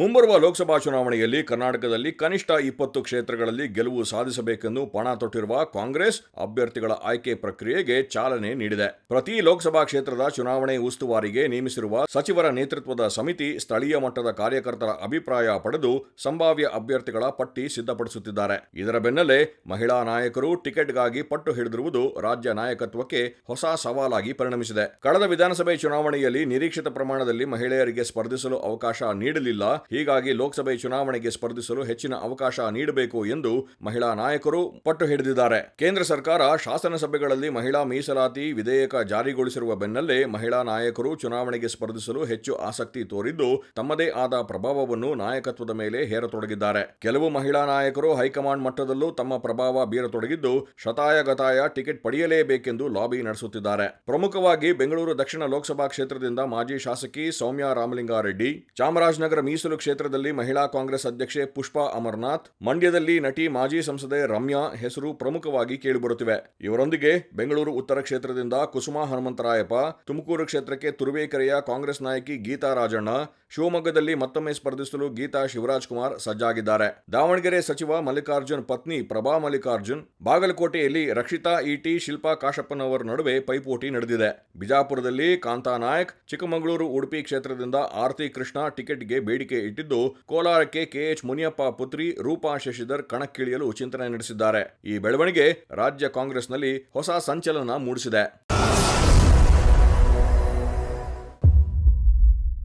ಮುಂಬರುವ ಲೋಕಸಭಾ ಚುನಾವಣೆಯಲ್ಲಿ ಕರ್ನಾಟಕದಲ್ಲಿ ಕನಿಷ್ಠ ಇಪ್ಪತ್ತು ಕ್ಷೇತ್ರಗಳಲ್ಲಿ ಗೆಲುವು ಸಾಧಿಸಬೇಕೆಂದು ಪಣ ತೊಟ್ಟಿರುವ ಕಾಂಗ್ರೆಸ್ ಅಭ್ಯರ್ಥಿಗಳ ಆಯ್ಕೆ ಪ್ರಕ್ರಿಯೆಗೆ ಚಾಲನೆ ನೀಡಿದೆ. ಪ್ರತಿ ಲೋಕಸಭಾ ಕ್ಷೇತ್ರದ ಚುನಾವಣೆ ಉಸ್ತುವಾರಿಗೆ ನೇಮಿಸಿರುವ ಸಚಿವರ ನೇತೃತ್ವದ ಸಮಿತಿ ಸ್ಥಳೀಯ ಮಟ್ಟದ ಕಾರ್ಯಕರ್ತರ ಅಭಿಪ್ರಾಯ ಪಡೆದು ಸಂಭಾವ್ಯ ಅಭ್ಯರ್ಥಿಗಳ ಪಟ್ಟಿ ಸಿದ್ಧಪಡಿಸುತ್ತಿದ್ದಾರೆ. ಇದರ ಬೆನ್ನಲ್ಲೇ ಮಹಿಳಾ ನಾಯಕರು ಟಿಕೆಟ್ಗಾಗಿ ಪಟ್ಟು ಹಿಡಿದಿರುವುದು ರಾಜ್ಯ ನಾಯಕತ್ವಕ್ಕೆ ಹೊಸ ಸವಾಲಾಗಿ ಪರಿಣಮಿಸಿದೆ. ಕಳೆದ ವಿಧಾನಸಭೆ ಚುನಾವಣೆಯಲ್ಲಿ ನಿರೀಕ್ಷಿತ ಪ್ರಮಾಣದಲ್ಲಿ ಮಹಿಳೆಯರಿಗೆ ಸ್ಪರ್ಧಿಸಲು ಅವಕಾಶ ನೀಡಲಿಲ್ಲ. ಹೀಗಾಗಿ ಲೋಕಸಭೆ ಚುನಾವಣೆಗೆ ಸ್ಪರ್ಧಿಸಲು ಹೆಚ್ಚಿನ ಅವಕಾಶ ನೀಡಬೇಕು ಎಂದು ಮಹಿಳಾ ನಾಯಕರು ಪಟ್ಟು ಹಿಡಿದಿದ್ದಾರೆ. ಕೇಂದ್ರ ಸರ್ಕಾರ ಶಾಸನಸಭೆಗಳಲ್ಲಿ ಮಹಿಳಾ ಮೀಸಲಾತಿ ವಿಧೇಯಕ ಜಾರಿಗೊಳಿಸಿರುವ ಬೆನ್ನಲ್ಲೇ ಮಹಿಳಾ ನಾಯಕರು ಚುನಾವಣೆಗೆ ಸ್ಪರ್ಧಿಸಲು ಹೆಚ್ಚು ಆಸಕ್ತಿ ತೋರಿದ್ದು ತಮ್ಮದೇ ಆದ ಪ್ರಭಾವವನ್ನು ನಾಯಕತ್ವದ ಮೇಲೆ ಹೇರತೊಡಗಿದ್ದಾರೆ. ಕೆಲವು ಮಹಿಳಾ ನಾಯಕರು ಹೈಕಮಾಂಡ್ ಮಟ್ಟದಲ್ಲೂ ತಮ್ಮ ಪ್ರಭಾವ ಬೀರತೊಡಗಿದ್ದು ಶತಾಯಗತಾಯ ಟಿಕೆಟ್ ಪಡೆಯಲೇಬೇಕೆಂದು ಲಾಬಿ ನಡೆಸುತ್ತಿದ್ದಾರೆ. ಪ್ರಮುಖವಾಗಿ ಬೆಂಗಳೂರು ದಕ್ಷಿಣ ಲೋಕಸಭಾ ಕ್ಷೇತ್ರದಿಂದ ಮಾಜಿ ಶಾಸಕಿ ಸೌಮ್ಯ ರಾಮಲಿಂಗಾರೆಡ್ಡಿ, ಚಾಮರಾಜನಗರ ಮೀಸಲು ಕ್ಷೇತ್ರದಲ್ಲಿ ಮಹಿಳಾ ಕಾಂಗ್ರೆಸ್ ಅಧ್ಯಕ್ಷೆ ಪುಷ್ಪಾ ಅಮರ್ನಾಥ್, ಮಂಡ್ಯದಲ್ಲಿ ನಟಿ ಮಾಜಿ ಸಂಸದೆ ರಮ್ಯಾ ಹೆಸರು ಪ್ರಮುಖವಾಗಿ ಕೇಳಿಬರುತ್ತಿವೆ. ಇವರೊಂದಿಗೆ ಬೆಂಗಳೂರು ಉತ್ತರ ಕ್ಷೇತ್ರದಿಂದ ಕುಸುಮಾ ಹನುಮಂತರಾಯಪ್ಪ, ತುಮಕೂರು ಕ್ಷೇತ್ರಕ್ಕೆ ತುರುವೇಕರೆಯ ಕಾಂಗ್ರೆಸ್ ನಾಯಕಿ ಗೀತಾ ರಾಜಣ್ಣ, ಶಿವಮೊಗ್ಗದಲ್ಲಿ ಮತ್ತೊಮ್ಮೆ ಸ್ಪರ್ಧಿಸಲು ಗೀತಾ ಶಿವರಾಜ್ ಕುಮಾರ್ ಸಜ್ಜಾಗಿದ್ದಾರೆ. ದಾವಣಗೆರೆ ಸಚಿವ ಮಲ್ಲಿಕಾರ್ಜುನ್ ಪತ್ನಿ ಪ್ರಭಾ ಮಲ್ಲಿಕಾರ್ಜುನ್, ಬಾಗಲಕೋಟೆಯಲ್ಲಿ ರಕ್ಷಿತಾ ಇಟಿ ಶಿಲ್ಪಾ ಕಾಶಪ್ಪನವರ ನಡುವೆ ಪೈಪೋಟಿ ನಡೆದಿದೆ. ಬಿಜಾಪುರದಲ್ಲಿ ಕಾಂತಾ ನಾಯಕ್, ಚಿಕ್ಕಮಗಳೂರು ಉಡುಪಿ ಕ್ಷೇತ್ರದಿಂದ ಆರತಿ ಕೃಷ್ಣ ಟಿಕೆಟ್ಗೆ ಬೇಡಿಕೆ ಇಟ್ಟಿದ್ದು ಕೋಲಾರಕ್ಕೆ ಕೆಎಚ್ ಮುನಿಯಪ್ಪ ಪುತ್ರಿ ರೂಪಾ ಶಶಿಧರ್ ಕಣಕ್ಕಿಳಿಯಲು ಚಿಂತನೆ ನಡೆಸಿದ್ದಾರೆ. ಈ ಬೆಳವಣಿಗೆ ರಾಜ್ಯ ಕಾಂಗ್ರೆಸ್ನಲ್ಲಿ ಹೊಸ ಸಂಚಲನ ಮೂಡಿಸಿದೆ.